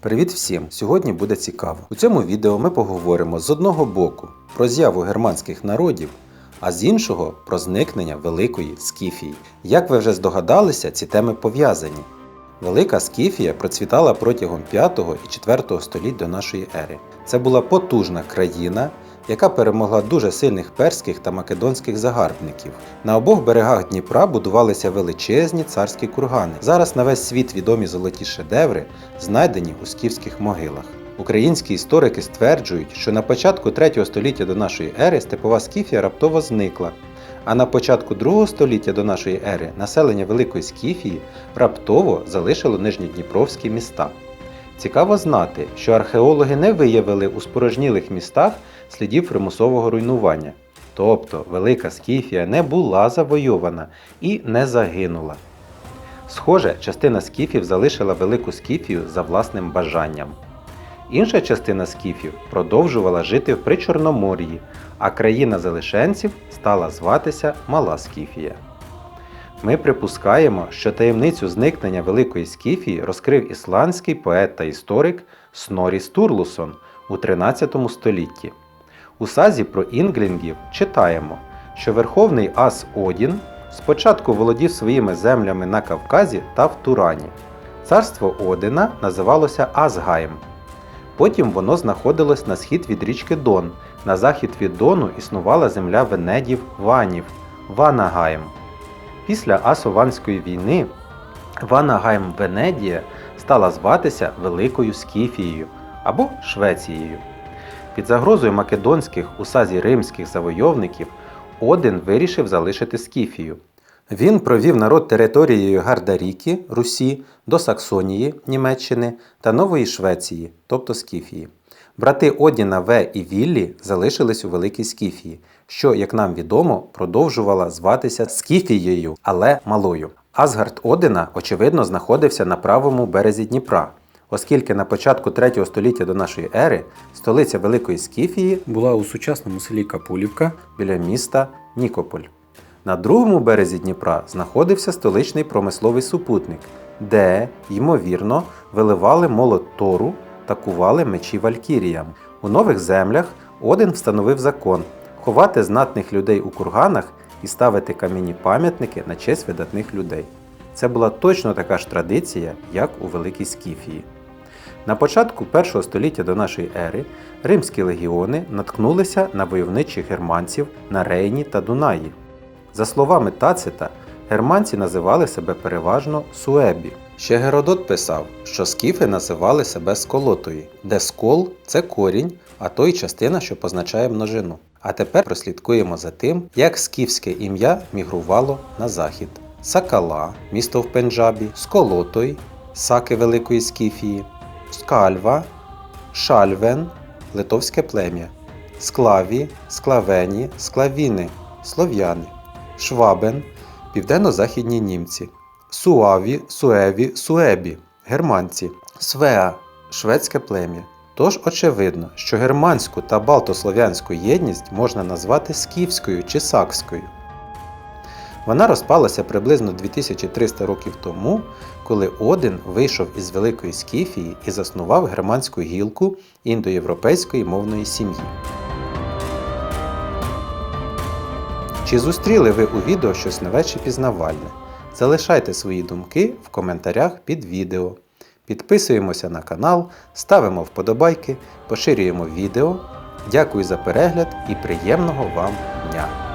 Привіт всім! Сьогодні буде цікаво. У цьому відео ми поговоримо з одного боку про з'яву германських народів, а з іншого про зникнення Великої Скіфії. Як ви вже здогадалися, ці теми пов'язані. Велика Скіфія процвітала протягом 5 і 4 століть до нашої ери. Це була потужна країна, яка перемогла дуже сильних перських та македонських загарбників. На обох берегах Дніпра будувалися величезні царські кургани. Зараз на весь світ відомі золоті шедеври, знайдені у скіфських могилах. Українські історики стверджують, що на початку 3 століття до нашої ери степова Скіфія раптово зникла. А на початку 2 століття до нашої ери населення Великої Скіфії раптово залишило нижньодніпровські міста. Цікаво знати, що археологи не виявили у спорожнілих містах слідів примусового руйнування. Тобто Велика Скіфія не була завойована і не загинула. Схоже, частина скіфів залишила Велику Скіфію за власним бажанням. Інша частина скіфів продовжувала жити в Причорномор'ї, а країна залишенців стала зватися Мала Скіфія. Ми припускаємо, що таємницю зникнення Великої Скіфії розкрив ісландський поет та історик Снорі Стурлусон у 13 столітті. У сазі про інглінгів читаємо, що верховний ас Одін спочатку володів своїми землями на Кавказі та в Турані. Царство Одина називалося Асгайм. Потім воно знаходилось на схід від річки Дон. На захід від Дону існувала земля Венедів Ванів Ванагайм. Після Асованської війни Ванагайм Венедія стала зватися Великою Скіфією або Швецією. Під загрозою македонських у сазі римських завойовників Один вирішив залишити Скіфію. Він провів народ територією Гардаріки, Русі, до Саксонії, Німеччини та Нової Швеції, тобто Скіфії. Брати Одіна В і Віллі залишились у Великій Скіфії, що, як нам відомо, продовжувала зватися Скіфією, але малою. Асгард Одина, очевидно, знаходився на правому березі Дніпра, оскільки на початку 3 століття до нашої ери столиця Великої Скіфії була у сучасному селі Капулівка біля міста Нікополь. На другому березі Дніпра знаходився столичний промисловий супутник, де, ймовірно, виливали молот Тору та кували мечі Валькіріям. У нових землях Один встановив закон ховати знатних людей у курганах і ставити кам'яні пам'ятники на честь видатних людей. Це була точно така ж традиція, як у Великій Скіфії. На початку першого століття до нашої ери римські легіони наткнулися на войовничих германців на Рейні та Дунаї. За словами Тацита, германці називали себе переважно суебі. Ще Геродот писав, що скіфи називали себе сколотої, де скол це корінь, а то й частина, що позначає множину. А тепер прослідкуємо за тим, як скіфське ім'я мігрувало на захід. Сакала, місто в Пенджабі, Сколотой, саки Великої Скіфії, Скальва, Шальвен, литовське плем'я, Склаві, Склавені, Склавіни, слов'яни, Швабен, південно-західні німці, Суаві, Суеві, Суебі, германці, Свеа, шведське плем'я. Тож очевидно, що германську та балтослов'янську єдність можна назвати скіфською чи сакською. Вона розпалася приблизно 2300 років тому, коли Один вийшов із Великої Скіфії і заснував германську гілку індоєвропейської мовної сім'ї. Чи зустріли ви у відео щось нове чи пізнавальне? Залишайте свої думки в коментарях під відео. Підписуємося на канал, ставимо вподобайки, поширюємо відео. Дякую за перегляд і приємного вам дня!